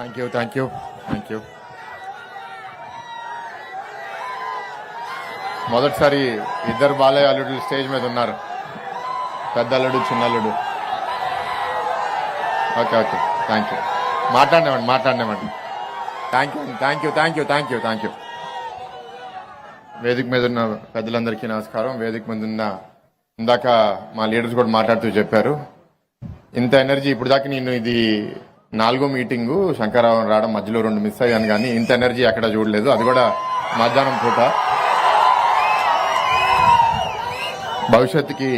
Thank you thank you thank you మొదటిసారి ఇద్దరు బాలయ్య అల్లుడు స్టేజ్ మీద ఉన్నారు. పెద్ద అల్లుడు చిన్న అల్లుడు ఓకే ఓకే. థ్యాంక్ యూ మాట్లాడినామండి మాట్లాడినామండి. Thank you thank you thank you thank you thank you వేదిక మీద ఉన్న పెద్దలందరికీ నమస్కారం. వేదిక మీద ఉన్న ఇందాక మా లీడర్స్ కూడా మాట్లాడుతూ చెప్పారు. ఇంత ఎనర్జీ ఇప్పుడు దాకా నేను ఇది నాలుగో మీటింగు శంకరరావు రావడం మధ్యలో రెండు మిస్ అయ్యాను కానీ ఇంత ఎనర్జీ అక్కడ చూడలేదు. అది కూడా మధ్యాహ్నం పూట. భవిష్యత్తుకి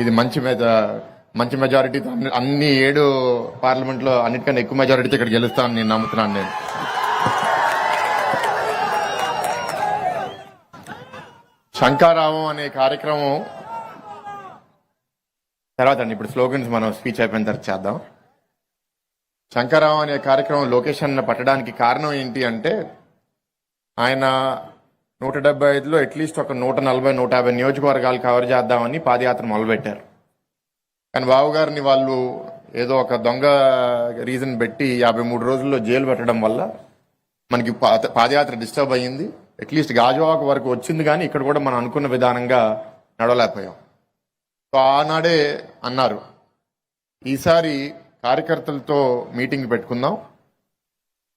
ఇది మంచి మెజ మంచి మెజారిటీ అన్ని ఏడు పార్లమెంట్లో అన్నిటికన్నా ఎక్కువ మెజారిటీతో ఇక్కడ గెలుస్తానని నేను నమ్ముతున్నాను నేను. శంకారావం అనే కార్యక్రమం తర్వాత అండి ఇప్పుడు స్లోగన్స్ మనం స్పీచ్ అయిపోయిన తర్వాత చేద్దాం. శంకరరావు అనే కార్యక్రమం లొకేషన్ పట్టడానికి కారణం ఏంటి అంటే ఆయన నూట డెబ్బై ఐదులో అట్లీస్ట్ ఒక నూట నలభై నూట యాభై నియోజకవర్గాలు కవర్ చేద్దామని పాదయాత్ర మొదలుపెట్టారు. కానీ బాబు గారిని వాళ్ళు ఏదో ఒక దొంగ రీజన్ పెట్టి యాభై మూడు రోజుల్లో జైలు పెట్టడం వల్ల మనకి పాదయాత్ర డిస్టర్బ్ అయ్యింది. అట్లీస్ట్ గాజువాక వరకు వచ్చింది కానీ ఇక్కడ కూడా మనం అనుకున్న విధానంగా నడవలేకపోయాం. సో ఆనాడే అన్నారు ఈసారి కార్యకర్తలతో మీటింగ్ పెట్టుకుందాం.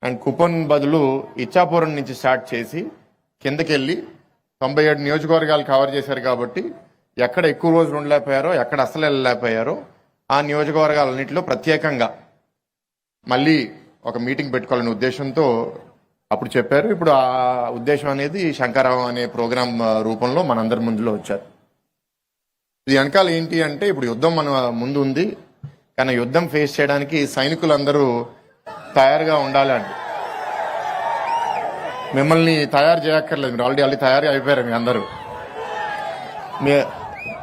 అండ్ కుపన్ బదులు ఇచ్చాపురం నుంచి స్టార్ట్ చేసి కిందకెళ్ళి తొంభై ఏడు నియోజకవర్గాలు కవర్ చేశారు కాబట్టి ఎక్కడ ఎక్కువ రోజులు ఉండలేకపోయారో ఎక్కడ అసలు వెళ్ళలేకపోయారో ఆ నియోజకవర్గాలన్నింటిలో ప్రత్యేకంగా మళ్ళీ ఒక మీటింగ్ పెట్టుకోవాలనే ఉద్దేశంతో అప్పుడు చెప్పారు. ఇప్పుడు ఆ ఉద్దేశం అనేది శంకరావు అనే ప్రోగ్రాం రూపంలో మనందరి ముందులో వచ్చారు. ఇది వెనకాల ఏంటి అంటే ఇప్పుడు యుద్ధం మన ముందు ఉంది. కానీ యుద్ధం ఫేస్ చేయడానికి సైనికులందరూ తయారుగా ఉండాలండి. మిమ్మల్ని తయారు చేయక్కర్లేదు మీరు ఆల్రెడీ ఆల్రెడీ తయారు అయిపోయారు మీ అందరూ. మీ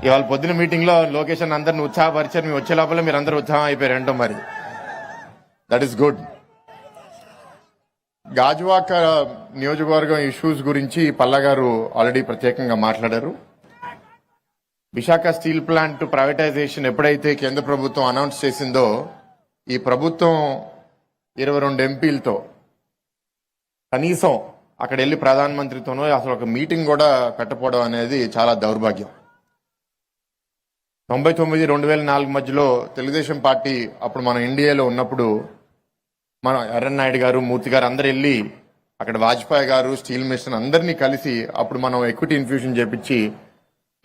ఇవాళ పొద్దున మీటింగ్లో లొకేషన్ అందరిని ఉత్సాహపరిచారు మీ వచ్చే లోపల మీరు అందరూ ఉత్సాహం అయిపోయారు ఏంటో మరి. దట్ ఈస్ గుడ్ గాజువాక నియోజకవర్గం ఇష్యూస్ గురించి పల్లా గారు ఆల్రెడీ ప్రత్యేకంగా మాట్లాడారు. విశాఖ స్టీల్ ప్లాంట్ ప్రైవేటైజేషన్ ఎప్పుడైతే కేంద్ర ప్రభుత్వం అనౌన్స్ చేసిందో ఈ ప్రభుత్వం ఇరవై రెండు ఎంపీలతో కనీసం అక్కడ వెళ్ళి ప్రధానమంత్రితోనో అసలు ఒక మీటింగ్ కూడా పెట్టపోవడం అనేది చాలా దౌర్భాగ్యం. తొంభై తొమ్మిది రెండు వేల నాలుగు మధ్యలో తెలుగుదేశం పార్టీ అప్పుడు మన ఇండియాలో ఉన్నప్పుడు మన ఎర్రన్ నాయుడు గారు మూర్తి గారు అందరు వెళ్ళి అక్కడ వాజ్పేయి గారు స్టీల్ మిషన్ అందరినీ కలిసి అప్పుడు మనం ఎక్విటీ ఇన్ఫ్యూషన్ చేపించి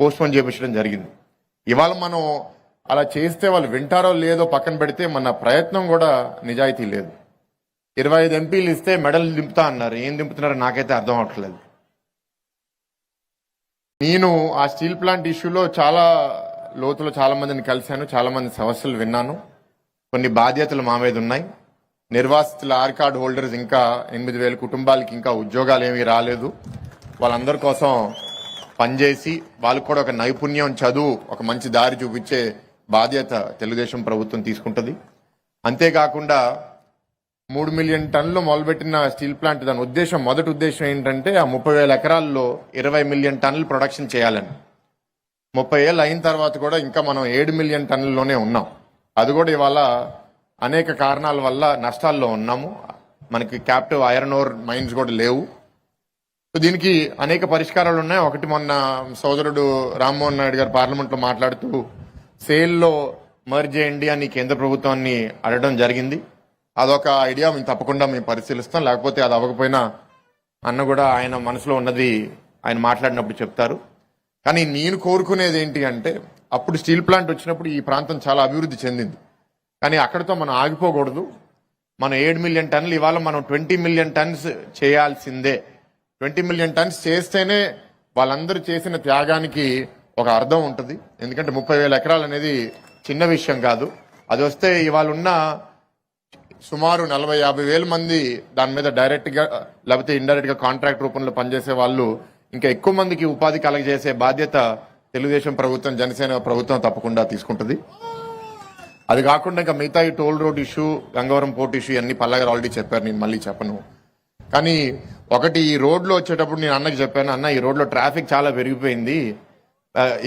పోస్ట్ చేయించడం చేపించడం జరిగింది. ఇవాళ మనం అలా చేస్తే వాళ్ళు వింటారో లేదో పక్కన పెడితే మన ప్రయత్నం కూడా నిజాయితీ లేదు. ఇరవై ఐదు ఎంపీలు ఇస్తే మెడల్ దింపుతా అన్నారు. ఏం దింపుతున్నారో నాకైతే అర్థం అవట్లేదు. నేను ఆ స్టీల్ ప్లాంట్ ఇష్యూలో చాలా లోతులో చాలా మందిని కలిశాను చాలా మంది సమస్యలు విన్నాను. కొన్ని బాధ్యతలు మా మీద ఉన్నాయి. నిర్వాసితుల ఆర్ కార్డ్ హోల్డర్స్ ఇంకా ఎనిమిది వేల కుటుంబాలకి ఇంకా ఉద్యోగాలు ఏమీ రాలేదు. వాళ్ళందరి కోసం పనిచేసి వాళ్ళకు కూడా ఒక నైపుణ్యం చదువు ఒక మంచి దారి చూపించే బాధ్యత తెలుగుదేశం ప్రభుత్వం తీసుకుంటుంది. అంతేకాకుండా మూడు మిలియన్ టన్నులు మొదలుపెట్టిన స్టీల్ ప్లాంట్ దాని ఉద్దేశం మొదటి ఉద్దేశం ఏంటంటే ఆ ముప్పై వేల ఎకరాల్లో ఇరవై మిలియన్ టన్నులు ప్రొడక్షన్ చేయాలని. ముప్పై ఏళ్ళు అయిన తర్వాత కూడా ఇంకా మనం ఏడు మిలియన్ టన్నుల్లోనే ఉన్నాం. అది కూడా ఇవాళ అనేక కారణాల వల్ల నష్టాల్లో ఉన్నాము. మనకి క్యాప్టివ్ ఐరన్ ఓర్ మైన్స్ కూడా లేవు. దీనికి అనేక పరిష్కారాలు ఉన్నాయి. ఒకటి మొన్న సోదరుడు రామ్మోహన్ నాయుడు గారు పార్లమెంట్లో మాట్లాడుతూ సేల్లో మర్జ్ చేయండి అని కేంద్ర ప్రభుత్వాన్ని అడగడం జరిగింది. అదొక ఐడియా మేము తప్పకుండా మేము పరిశీలిస్తాం. లేకపోతే అది అవ్వకపోయినా అన్న కూడా ఆయన మనసులో ఉన్నది ఆయన మాట్లాడినప్పుడు చెప్తారు. కానీ నేను కోరుకునేది ఏంటి అంటే అప్పుడు స్టీల్ ప్లాంట్ వచ్చినప్పుడు ఈ ప్రాంతం చాలా అభివృద్ధి చెందింది. కానీ అక్కడితో మనం ఆగిపోకూడదు. మనం ఏడు మిలియన్ టన్నులు ఇవాళ మనం ట్వంటీ మిలియన్ టన్స్ చేయాల్సిందే. ట్వంటీ మిలియన్ టన్స్ చేస్తేనే వాళ్ళందరూ చేసిన త్యాగానికి ఒక అర్థం ఉంటుంది. ఎందుకంటే ముప్పై వేల ఎకరాలు అనేది చిన్న విషయం కాదు. అది వస్తే ఇవాళ ఉన్న సుమారు నలభై యాభై వేల మంది దాని మీద డైరెక్ట్గా లేకపోతే ఇండైరెక్ట్గా కాంట్రాక్ట్ రూపంలో పనిచేసే వాళ్ళు ఇంకా ఎక్కువ మందికి ఉపాధి కలగజేసే బాధ్యత తెలుగుదేశం ప్రభుత్వం జనసేన ప్రభుత్వం తప్పకుండా తీసుకుంటుంది. అది కాకుండా ఇంకా మిగతా ఈ toll road issue Gangavaram port issue అన్ని పల్లగారు ఆల్రెడీ చెప్పారు నేను మళ్ళీ చెప్పను. కానీ ఒకటి ఈ రోడ్లో వచ్చేటప్పుడు నేను అన్నకి చెప్పాను అన్న ఈ రోడ్లో ట్రాఫిక్ చాలా పెరిగిపోయింది.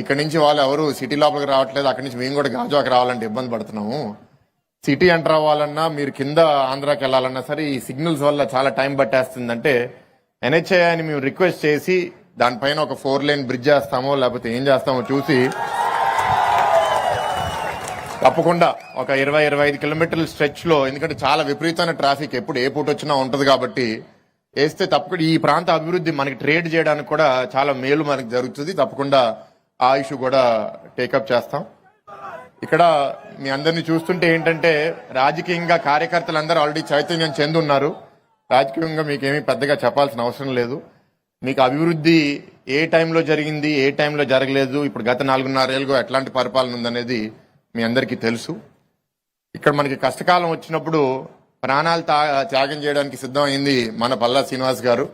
ఇక్కడ నుంచి వాళ్ళు ఎవరు సిటీ లోపలికి రావట్లేదు అక్కడి నుంచి మేము కూడా గాజువాకి రావాలంటే ఇబ్బంది పడుతున్నాము. సిటీ ఎంటర్ అవ్వాలన్నా మీరు కింద ఆంధ్రాకి వెళ్ళాలన్నా సరే ఈ సిగ్నల్స్ వల్ల చాలా టైం పట్టేస్తుందంటే ఎన్హెచ్ఐ అని మేము రిక్వెస్ట్ చేసి దానిపైన ఒక ఫోర్ లైన్ బ్రిడ్జ్ చేస్తామో లేకపోతే ఏం చేస్తామో చూసి తప్పకుండా ఒక ఇరవై ఇరవై ఐదు కిలోమీటర్ల స్ట్రెచ్లో ఎందుకంటే చాలా విపరీతమైన ట్రాఫిక్ ఎప్పుడు ఏ పూట వచ్చినా ఉంటుంది కాబట్టి వేస్తే తప్పకుండా ఈ ప్రాంత అభివృద్ధి మనకి ట్రేడ్ చేయడానికి కూడా చాలా మేలు మనకి జరుగుతుంది. తప్పకుండా ఆ ఇష్యూ కూడా టేకప్ చేస్తాం. ఇక్కడ మీ అందరిని చూస్తుంటే ఏంటంటే రాజకీయంగా కార్యకర్తలందరూ ఆల్రెడీ చైతన్యం చెందున్నారు రాజకీయంగా మీకేమీ పెద్దగా చెప్పాల్సిన అవసరం లేదు. మీకు అభివృద్ధి ఏ టైంలో జరిగింది ఏ టైంలో జరగలేదు ఇప్పుడు గత నాలుగున్నరేళ్ళుగా ఎట్లాంటి పరిపాలన ఉందనేది మీ అందరికీ తెలుసు. ఇక్కడ మనకి కష్టకాలం వచ్చినప్పుడు ప్రాణాలు త్యాగం చేయడానికి సిద్ధమైంది మన పల్లా శ్రీనివాస్ గారు.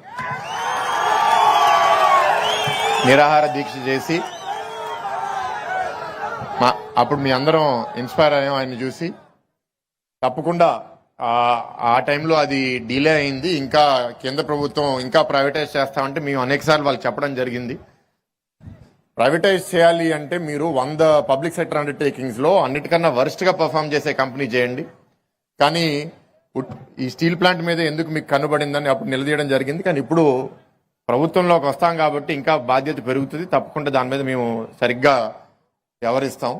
నిరాహార దీక్ష చేసి అప్పుడు మీ అందరం ఇన్స్పైర్ అయ్యాం ఆయన చూసి. తప్పకుండా ఆ- టైంలో అది డిలే అయింది. ఇంకా కేంద్ర ప్రభుత్వం ఇంకా ప్రైవేటైజ్ చేస్తామంటే మేము అనేకసార్లు వాళ్ళు చెప్పడం జరిగింది. ప్రైవేటైజ్ చేయాలి అంటే మీరు వంద పబ్లిక్ సెక్టర్ అండర్టేకింగ్స్లో అన్నిటికన్నా వరస్ట్గా పర్ఫామ్ చేసే కంపెనీ చేయండి. కానీ ఈ స్టీల్ ప్లాంట్ మీద ఎందుకు మీకు కనుబడిందని అప్పుడు నిలదీయడం జరిగింది. కానీ ఇప్పుడు ప్రభుత్వంలోకి వస్తాం కాబట్టి ఇంకా బాధ్యత పెరుగుతుంది. తప్పకుండా దాని మీద మేము సరిగ్గా వ్యవహరిస్తాం.